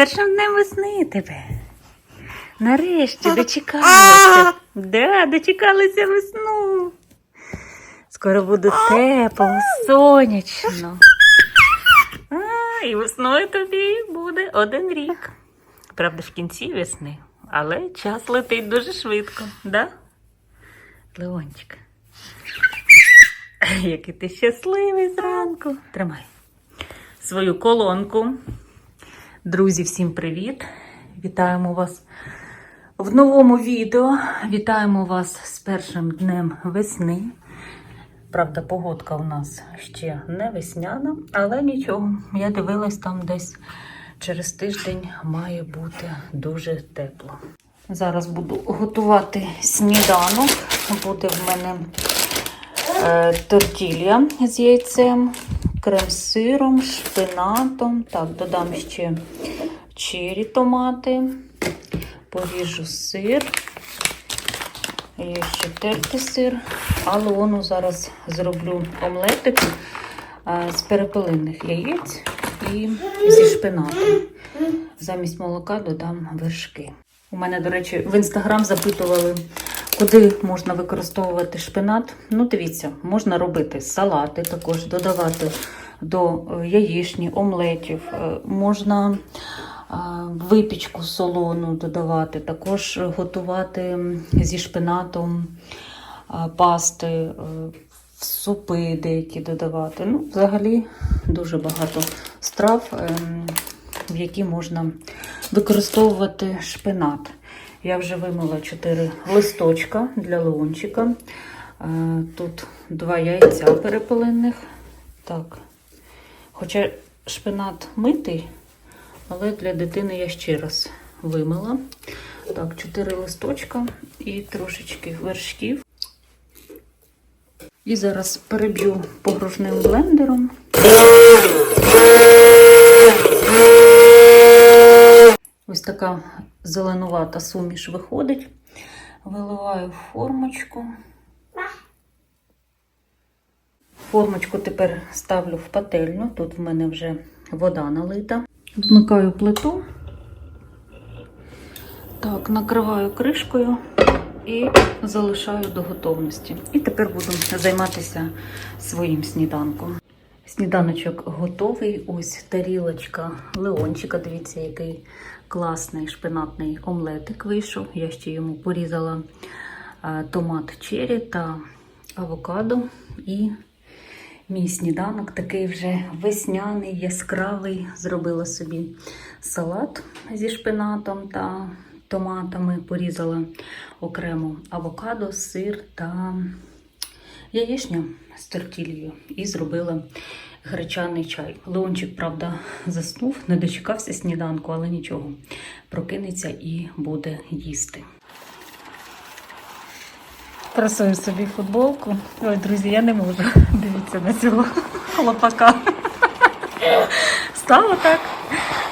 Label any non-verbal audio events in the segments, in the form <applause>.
першим днем весни тебе. Нарешті дочекалися. Да, дочекалися весну. Скоро буде тепло, сонячно. А, і весною тобі буде один рік. Правда, в кінці весни, але час летить дуже швидко, да? Леончик. Який ти щасливий зранку. Тримай свою колонку. Друзі, всім привіт! Вітаємо вас в новому відео. Вітаємо вас з першим днем весни. Правда, погодка у нас ще не весняна, але нічого. Я дивилась там десь через тиждень має бути дуже тепло. Зараз буду готувати сніданок. Буде в мене е, тортілля з яйцем, крем з сиром, шпинатом. Так, додам ще чері томати, поріжу сир. Є ще тертий сир. А лону зараз зроблю омлетик е, з перепелиних яєць і зі шпинатом. Замість молока додам вершки. У мене, до речі, в інстаграм запитували, куди можна використовувати шпинат. Ну, дивіться, можна робити салати, також додавати до е, яєчні, омлетів, е, можна е, випічку солону додавати, також готувати зі шпинатом пасти, супи деякі додавати. Ну, взагалі дуже багато страв, ем, в які можна використовувати шпинат. Я вже вимила 4 листочка для леончика. Е, Тут два яйця перепелиних. Так. Хоча шпинат митий, але для дитини я ще раз вимила. Так, 4 листочка і трошечки вершків. І зараз переб'ю погружним блендером. Ось така зеленувата суміш виходить. Виливаю в формочку. Формочку тепер ставлю в пательню. Тут в мене вже вода налита. Вмикаю плиту. Так, накриваю кришкою і залишаю до готовності. І тепер буду займатися своїм сніданком. Сніданочок готовий. Ось тарілочка Леончика. Дивіться, який класний шпинатний омлетик вийшов. Я ще йому порізала е, томат чері та авокадо. І мій сніданок такий вже весняний, яскравий. Зробила собі салат зі шпинатом та томатами. Порізала окремо авокадо, сир та яєчня з тортілью і зробила гречаний чай. Леончик, правда, заснув, не дочекався сніданку, але нічого. Прокинеться і буде їсти. Красую собі футболку. Ой, друзі, я не можу. Дивіться на цього хлопака. Стало так.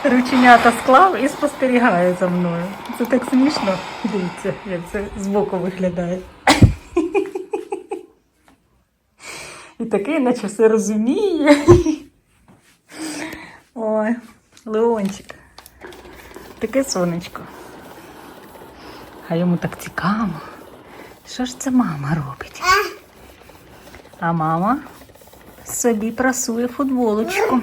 Рученята склав і спостерігає за мною. Це так смішно. Дивіться, як це збоку виглядає. І такий, наче все розуміє. Ой, Леончик. Таке сонечко. А йому так цікаво. Що ж це мама робить? А мама собі прасує футболочку.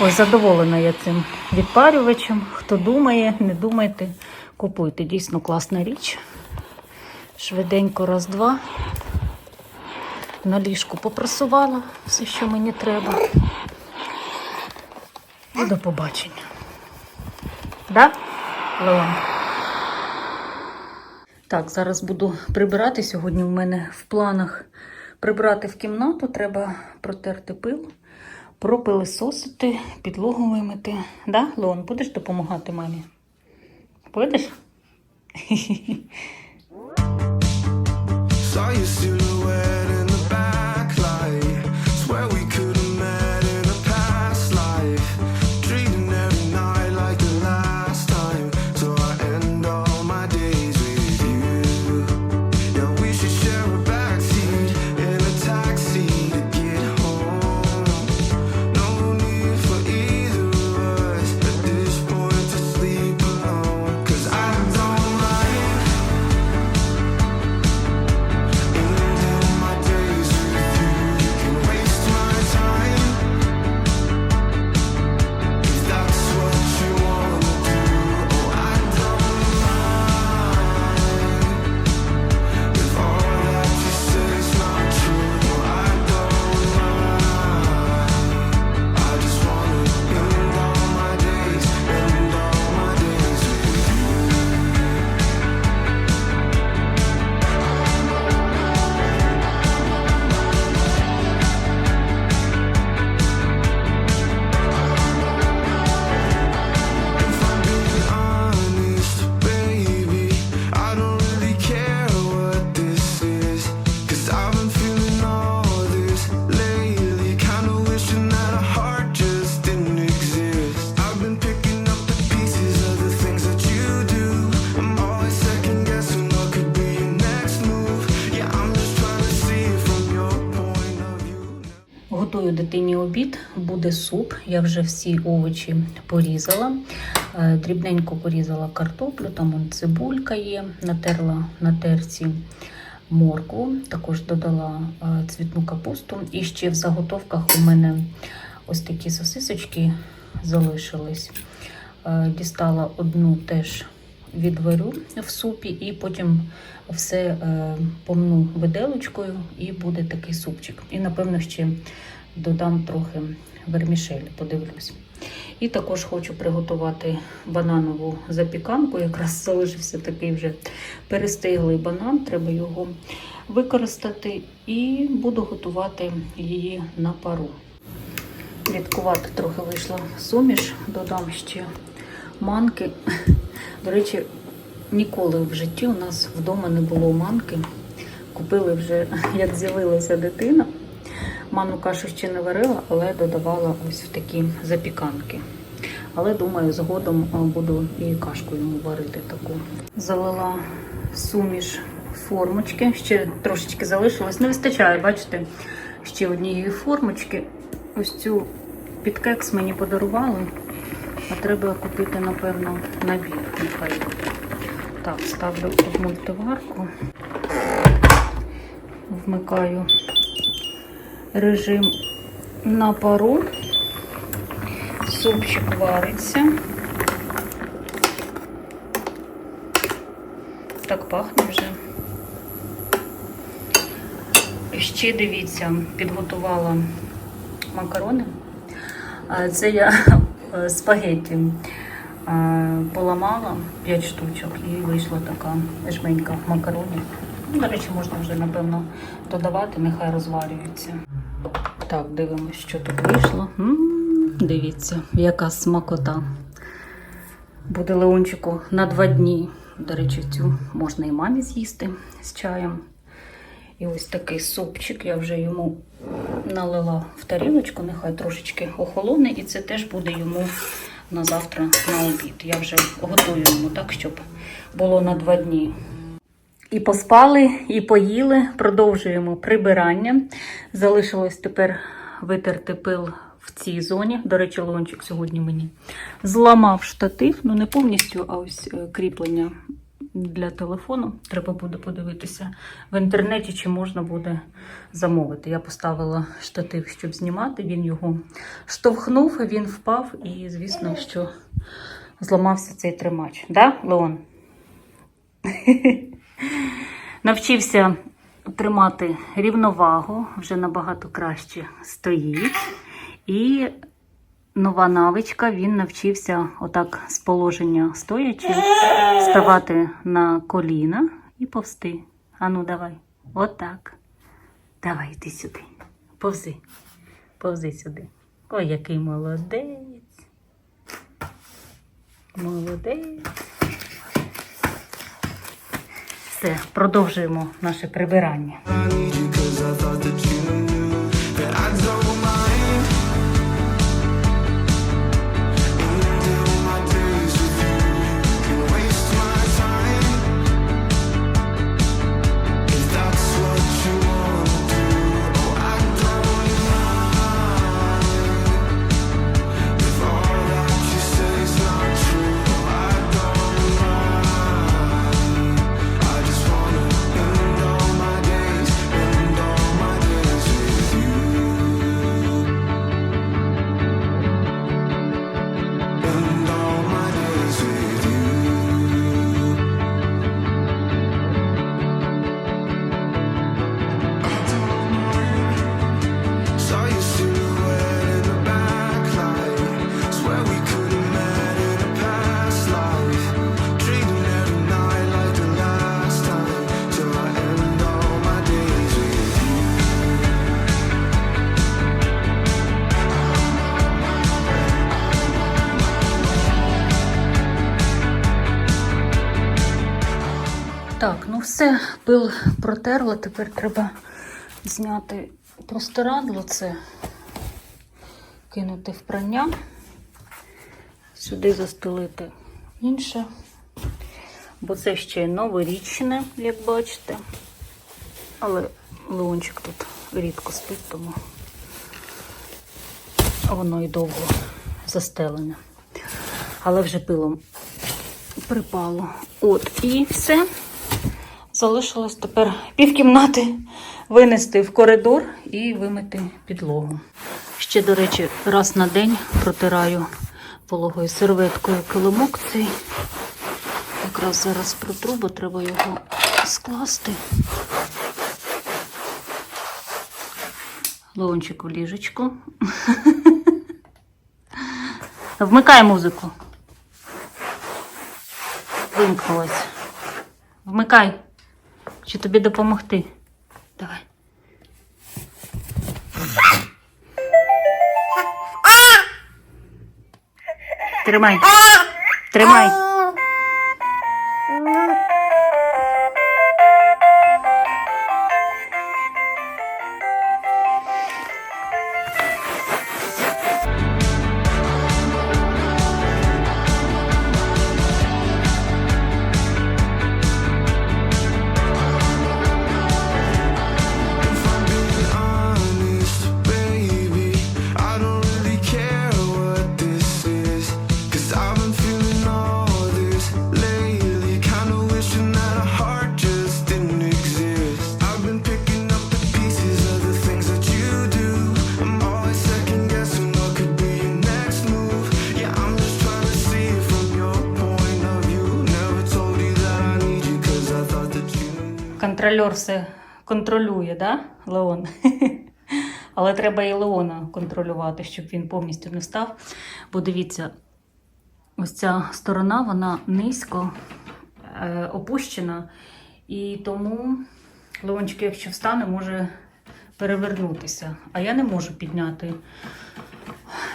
Ось задоволена я цим відпарювачем. Хто думає, не думайте, купуйте. Дійсно класна річ. Швиденько раз-два. На ліжку попрасувала все, що мені треба. І до побачення. Да, Леон? Так, зараз буду прибирати. Сьогодні в мене в планах прибрати в кімнату. Треба протерти пил, пропилисосити, підлогу вимити. Да, Леон, будеш допомагати мамі? Будеш? <laughs> used to Готую дитині обід, буде суп. Я вже всі овочі порізала. Е, Дрібненько порізала картоплю, там он цибулька є, натерла на терці моркву, також додала е, цвітну капусту. І ще в заготовках у мене ось такі сосисочки залишились. Е, Дістала одну теж відварю в супі, і потім все помну виделочкою, і буде такий супчик. І, напевно, ще додам трохи вермішелі, подивлюсь. І також хочу приготувати бананову запіканку. Якраз залишився такий вже перестиглий банан, треба його використати. І буду готувати її на пару. Рідкувати трохи вийшла суміш, додам ще манки. До речі, ніколи в житті у нас вдома не було манки. Купили вже, як з'явилася дитина. Манну кашу ще не варила, але додавала ось в такі запіканки. Але думаю, згодом буду і кашку йому варити таку. Залила суміш формочки, ще трошечки залишилось. Не вистачає, бачите, ще однієї формочки. Ось цю під кекс мені подарували, а треба купити, напевно, набір. Нехай. Так, ставлю в мультиварку, вмикаю режим на пару. Супчик вариться. Так пахне вже. Ще дивіться, підготувала макарони. Це я е, спагетті е, поламала 5 штучок і вийшла така жменька макаронів. Ну, До речі, можна вже, напевно, додавати, нехай розварюються. Так, дивимося, що тут вийшло. Дивіться, яка смакота. Буде леончику на два дні. До речі, цю можна і мамі з'їсти з чаєм. І ось такий супчик я вже йому налила в тарілочку, нехай трошечки охолоне, і це теж буде йому на завтра на обід. Я вже готую йому так, щоб було на два дні. І поспали, і поїли. Продовжуємо прибирання. Залишилось тепер витерти пил в цій зоні. До речі, Леончик сьогодні мені зламав штатив. Ну, не повністю, а ось е, кріплення для телефону. Треба буде подивитися в інтернеті, чи можна буде замовити. Я поставила штатив, щоб знімати. Він його штовхнув, він впав, і, звісно, що зламався цей тримач. Да, Леон? <laughs> Навчився тримати рівновагу, вже набагато краще стоїть. І нова навичка, він навчився отак з положення стоячи, ставати на коліна і повсти. Ану, давай. Отак. Давай йди сюди. Повзи. Повзи сюди. Ой, який молодець. Молодець. Все, продовжуємо наше прибирання. Все, пил протерла, тепер треба зняти простирадло це, кинути в прання, сюди застелити інше, бо це ще новорічне, як бачите. Але Леончик тут рідко спить, тому воно і довго застелене. Але вже пилом припало. От, і все. Залишилось тепер півкімнати винести в коридор і вимити підлогу. Ще, до речі, раз на день протираю вологою серветкою килимок цей. Якраз зараз протру, бо треба його скласти. Леончик в ліжечку. <laughs> Вмикай музику. Вимкнулась. Вмикай. Чи тобі допомогти? Давай. Тримай. Тримай. Контрольор все контролює, да, Леон? <laughs> Але треба і Леона контролювати, щоб він повністю не став. Бо дивіться, ось ця сторона, вона низько е, опущена, і тому Леончик, якщо встане, може перевернутися. А я не можу підняти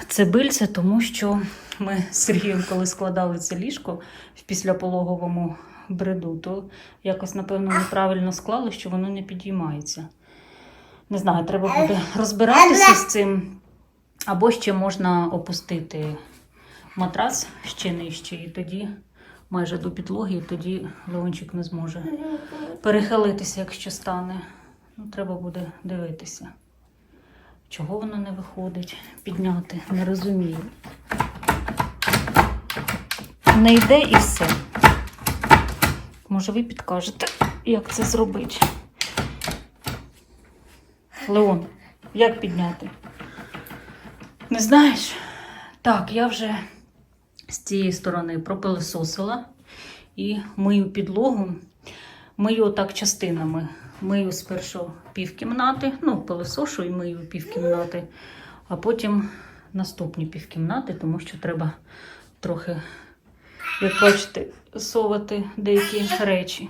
це бильце, тому що ми з Сергієм, коли складали це ліжко в післяпологовому бреду, то якось, напевно, неправильно склали, що воно не підіймається. Не знаю, треба буде розбиратися з цим. Або ще можна опустити матрас ще нижче, і тоді майже до підлоги, і тоді Леончик не зможе перехилитися, якщо стане. Ну, треба буде дивитися. Чого воно не виходить підняти? Не розумію. Не йде і все. Може, ви підкажете, як це зробити? Леон, як підняти? Не знаєш? Так, я вже з цієї сторони пропилисосила і мию підлогу. Мию так частинами. Мию спершу півкімнати, ну, пилисошу і мию півкімнати, а потім наступні півкімнати, тому що треба трохи, як бачите, совати деякі речі.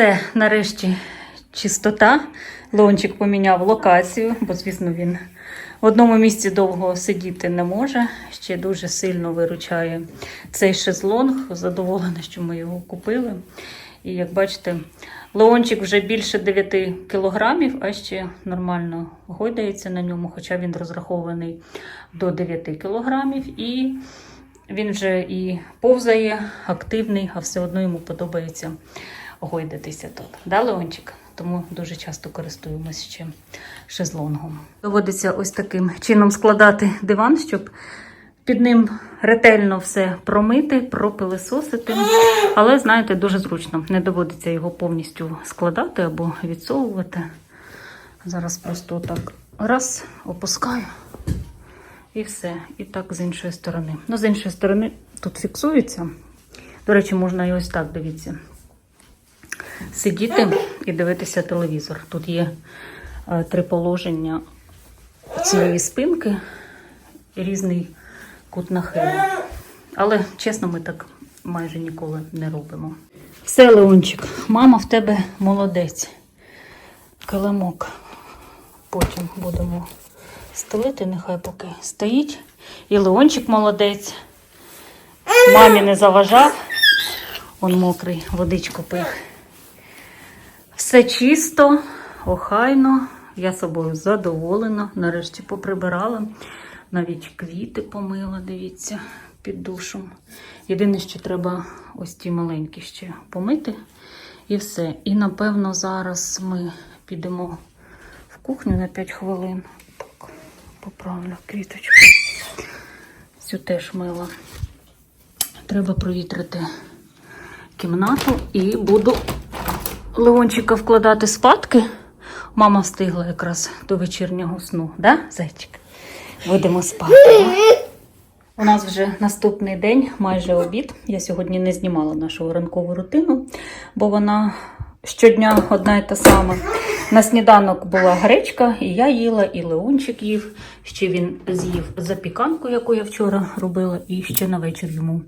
Все, нарешті чистота. Лончик поміняв локацію, бо, звісно, він в одному місці довго сидіти не може. Ще дуже сильно виручає цей шезлонг. Задоволена, що ми його купили. І як бачите, Леончик вже більше 9 кілограмів, а ще нормально гойдається на ньому, хоча він розрахований до 9 кілограмів. І він вже і повзає, активний, а все одно йому подобається гойдатися тут. Да, Леончик? Тому дуже часто користуємося ще шезлонгом. Доводиться ось таким чином складати диван, щоб під ним ретельно все промити, пропилисосити. Але, знаєте, дуже зручно. Не доводиться його повністю складати або відсовувати. Зараз просто так раз, опускаю. І все. І так з іншої сторони. Ну, з іншої сторони тут фіксується. До речі, можна і ось так, дивіться. Сидіти і дивитися телевізор. Тут є е, три положення цієї спинки, різний кут нахилу. Але чесно, ми так майже ніколи не робимо. Все, Леончик, мама в тебе молодець. Килимок. Потім будемо стелити, нехай поки стоїть. І Леончик молодець. Мамі не заважав. Он мокрий, водичку пив. Все чисто, охайно. Я собою задоволена. Нарешті поприбирала. Навіть квіти помила, дивіться, під душем. Єдине, що треба ось ті маленькі ще помити. І все. І напевно зараз ми підемо в кухню на 5 хвилин. Так, поправлю квіточку. Цю теж мила. Треба провітрити кімнату і буду Леончика вкладати спадки. Мама встигла якраз до вечірнього сну, да, зайчик? Будемо спати. У нас вже наступний день, майже обід. Я сьогодні не знімала нашу ранкову рутину, бо вона щодня одна і та сама. На сніданок була гречка, і я їла, і Леончик їв. Ще він з'їв запіканку, яку я вчора робила, і ще на вечір йому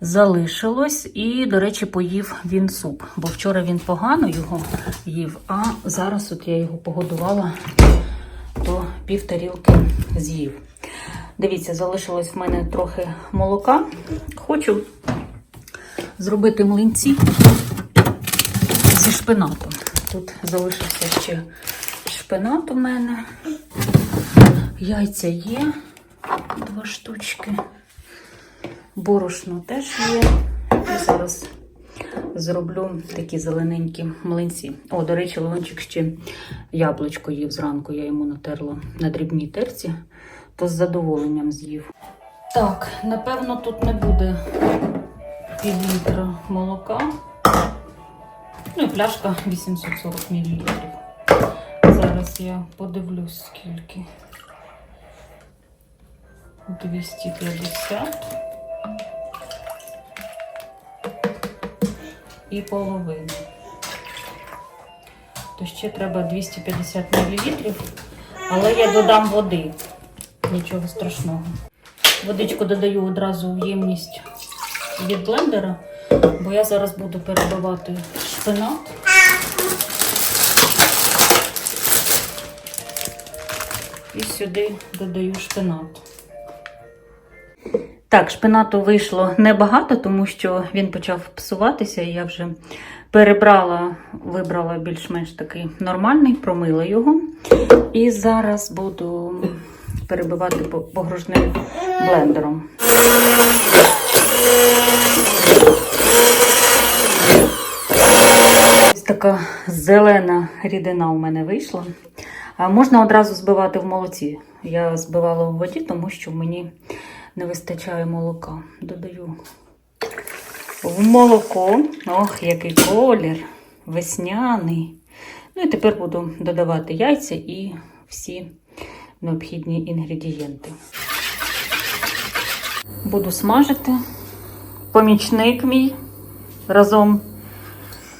залишилось. І, до речі, поїв він суп, бо вчора він погано його їв, а зараз от я його погодувала, то пів тарілки з'їв. Дивіться, залишилось в мене трохи молока. Хочу зробити млинці зі шпинатом. Тут залишився ще шпинат у мене. Яйця є два штучки. Борошно теж є. І зараз зроблю такі зелененькі млинці. О, до речі, Леончик ще яблучко їв зранку, я йому натерла на дрібній терці, то з задоволенням з'їв. Так, напевно, тут не буде пів літра молока. Ну і пляшка 840 мл. Зараз я подивлюсь, скільки. 250 і половину. То ще треба 250 мл, але я додам води. Нічого страшного. Водичку додаю одразу в ємність від блендера, бо я зараз буду перебивати шпинат. І сюди додаю шпинат. Так, шпинату вийшло небагато, тому що він почав псуватися, і я вже перебрала, вибрала більш-менш такий нормальний, промила його. І зараз буду перебивати погружним блендером. Ось така зелена рідина у мене вийшла. А можна одразу збивати в молоці. Я збивала в воді, тому що мені не вистачає молока. Додаю в молоко. Ох, який колір весняний. Ну і тепер буду додавати яйця і всі необхідні інгредієнти. Буду смажити. Помічник мій разом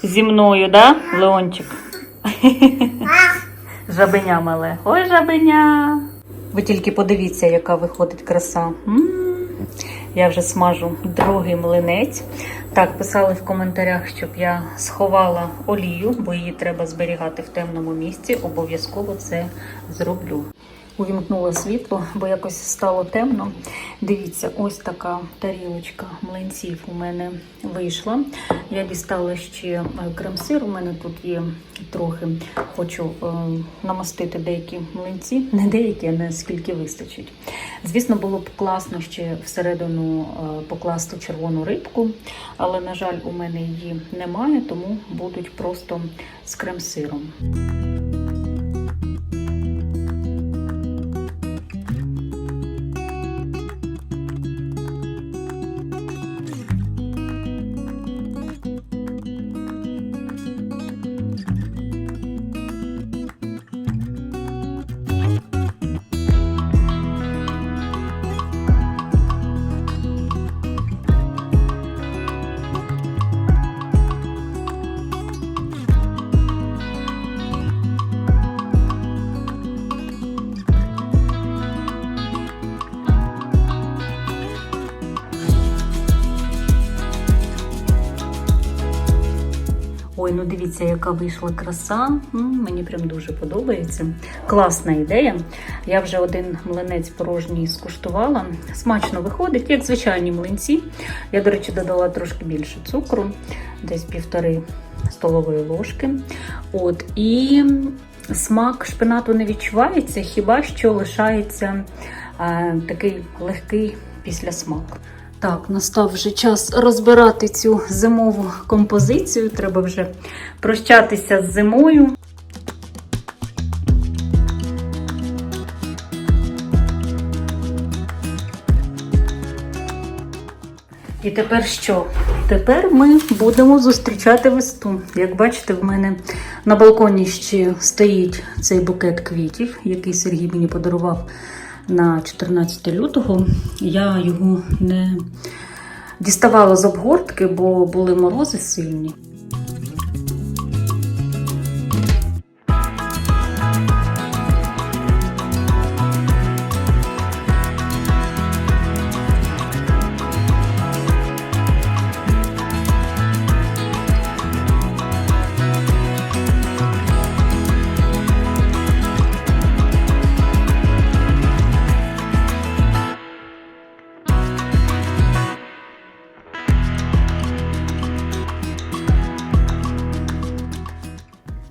зі мною, да, Леончик? <laughs> Жабеня мале. Ой, жабеня. Ви тільки подивіться, яка виходить краса. м Я вже смажу другий млинець. Так, писали в коментарях, щоб я сховала олію, бо її треба зберігати в темному місці. Обов'язково це зроблю. Увімкнула світло, бо якось стало темно. Дивіться, ось така тарілочка млинців у мене вийшла. Я дістала ще е, крем-сир. У мене тут є трохи. Хочу е, намастити деякі млинці, не деякі, а не скільки вистачить. Звісно, було б класно ще всередину е, покласти червону рибку, але, на жаль, у мене її немає, тому будуть просто з крем-сиром. Ой, ну дивіться, яка вийшла краса. Мені прям дуже подобається. Класна ідея. Я вже один млинець порожній скуштувала. Смачно виходить, як звичайні млинці. Я, до речі, додала трошки більше цукру, десь півтори столової ложки. От, і смак шпинату не відчувається, хіба що лишається е, такий легкий післясмак. Так, настав вже час розбирати цю зимову композицію. Треба вже прощатися з зимою. І тепер що? Тепер ми будемо зустрічати весну. Як бачите, в мене на балконі ще стоїть цей букет квітів, який Сергій мені подарував на 14 лютого. Я його не діставала з обгортки, бо були морози сильні.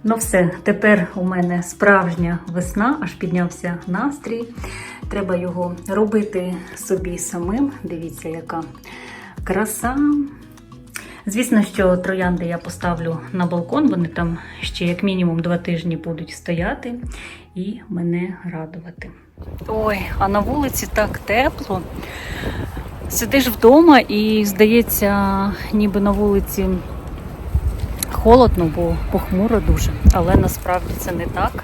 Ну все, тепер у мене справжня весна, аж піднявся настрій. Треба його робити собі самим. Дивіться, яка краса. Звісно, що троянди я поставлю на балкон, вони там ще як мінімум два тижні будуть стояти і мене радувати. Ой, а на вулиці так тепло. Сидиш вдома і здається, ніби на вулиці холодно, бо похмуро дуже. Але насправді це не так.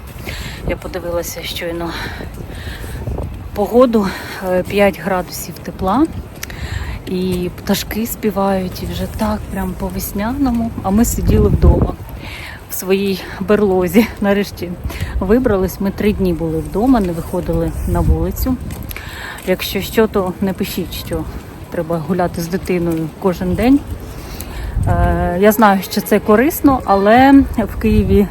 Я подивилася щойно погоду е, 5 градусів тепла. І пташки співають, і вже так, прям по весняному. А ми сиділи вдома в своїй берлозі. Нарешті вибрались. Ми три дні були вдома, не виходили на вулицю. Якщо що, то не пишіть, що треба гуляти з дитиною кожен день. Е, Я знаю, що це корисно, але в Києві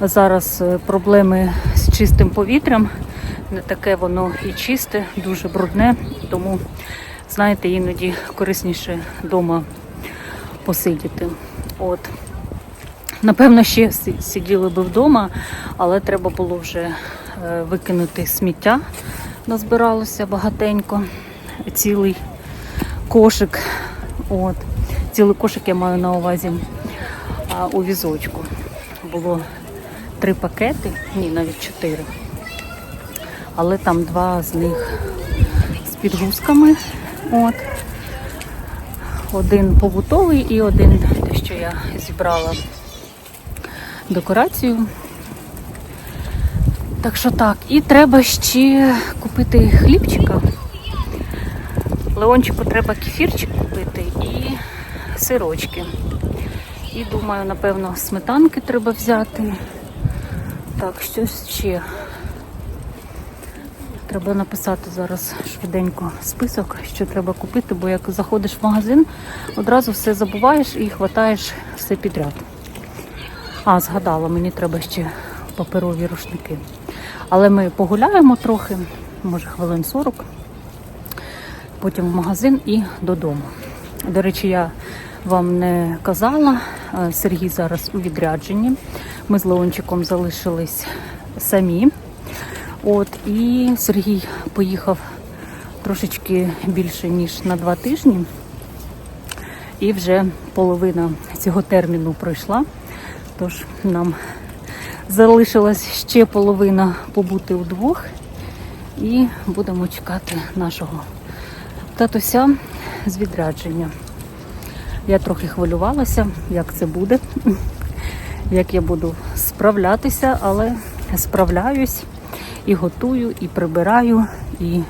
зараз е, проблеми з чистим повітрям. Не таке воно і чисте, дуже брудне. Тому, знаєте, іноді корисніше вдома посидіти. От. Напевно, ще сиділи би вдома, але треба було вже е, викинути сміття. Назбиралося багатенько, цілий кошик. От. Цілий кошик я маю на увазі а, у візочку. Було три пакети, ні, навіть чотири. Але там два з них з підгузками. От. Один побутовий і один те, що я зібрала декорацію. Так що так, і треба ще купити хлібчика. Леончику треба кефірчик купити сирочки. І думаю, напевно, сметанки треба взяти. Так, щось ще. Треба написати зараз швиденько список, що треба купити, бо як заходиш в магазин, одразу все забуваєш і хватаєш все підряд. А, згадала, мені треба ще паперові рушники. Але ми погуляємо трохи, може хвилин 40 потім в магазин і додому. До речі, я вам не казала, е, Сергій зараз у відрядженні. Ми з Леончиком залишились самі. От, і Сергій поїхав трошечки більше, ніж на два тижні. І вже половина цього терміну пройшла. Тож нам залишилась ще половина побути удвох. І будемо чекати нашого татуся з відрядження. Я трохи хвилювалася, як це буде, <laughs> як я буду справлятися, але справляюсь і готую, і прибираю, і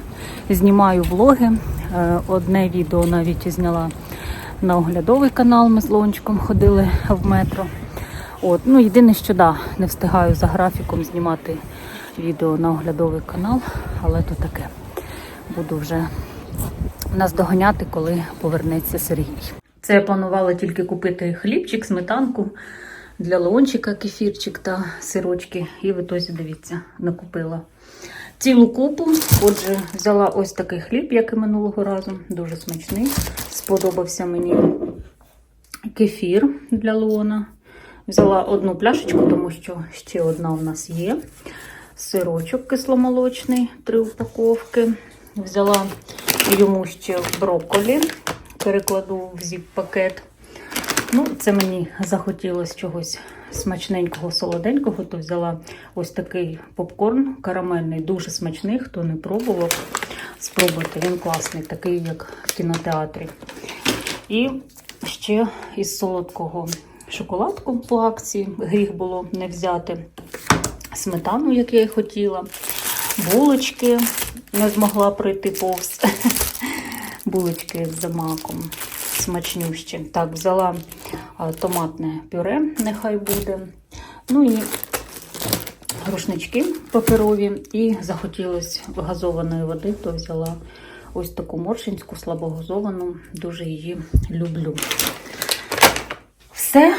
знімаю влоги. Е, Одне відео навіть зняла на оглядовий канал. Ми з Лончиком ходили в метро. От, ну єдине, що да, не встигаю за графіком знімати відео на оглядовий канал, але то таке. Буду вже нас доганяти, коли повернеться Сергій. Це я планувала тільки купити хлібчик, сметанку, для лончика кефірчик та сирочки. І в ітозі, дивіться, накупила цілу купу. Отже, взяла ось такий хліб, як і минулого разу. Дуже смачний. Сподобався мені кефір для Леона. Взяла одну пляшечку, тому що ще одна у нас є. Сирочок кисломолочний, три упаковки. Взяла йому ще брокколі, перекладу в зіп-пакет. Ну, це мені захотілося чогось смачненького, солоденького, то взяла ось такий попкорн карамельний, дуже смачний. Хто не пробував, спробуйте. Він класний, такий, як в кінотеатрі. І ще із солодкого шоколадку по акції. Гріх було не взяти сметану, як я і хотіла. Булочки не змогла пройти повз. Булочки з маком смачнющі. Так, взяла томатне пюре, нехай буде. Ну і рушнички паперові. І захотілося газованої води, то взяла ось таку моршинську, слабогазовану. Дуже її люблю. Все,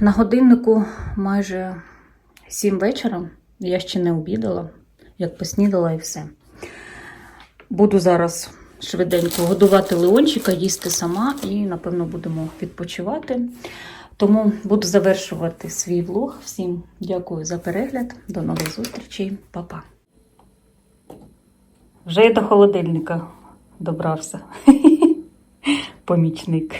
на годиннику майже 7 вечора. Я ще не обідала, як поснідала і все. Буду зараз швиденько годувати Леончика, їсти сама і, напевно, будемо відпочивати. Тому буду завершувати свій влог. Всім дякую за перегляд. До нових зустрічей. Па-па. Вже й до холодильника добрався. <laughs> Помічник.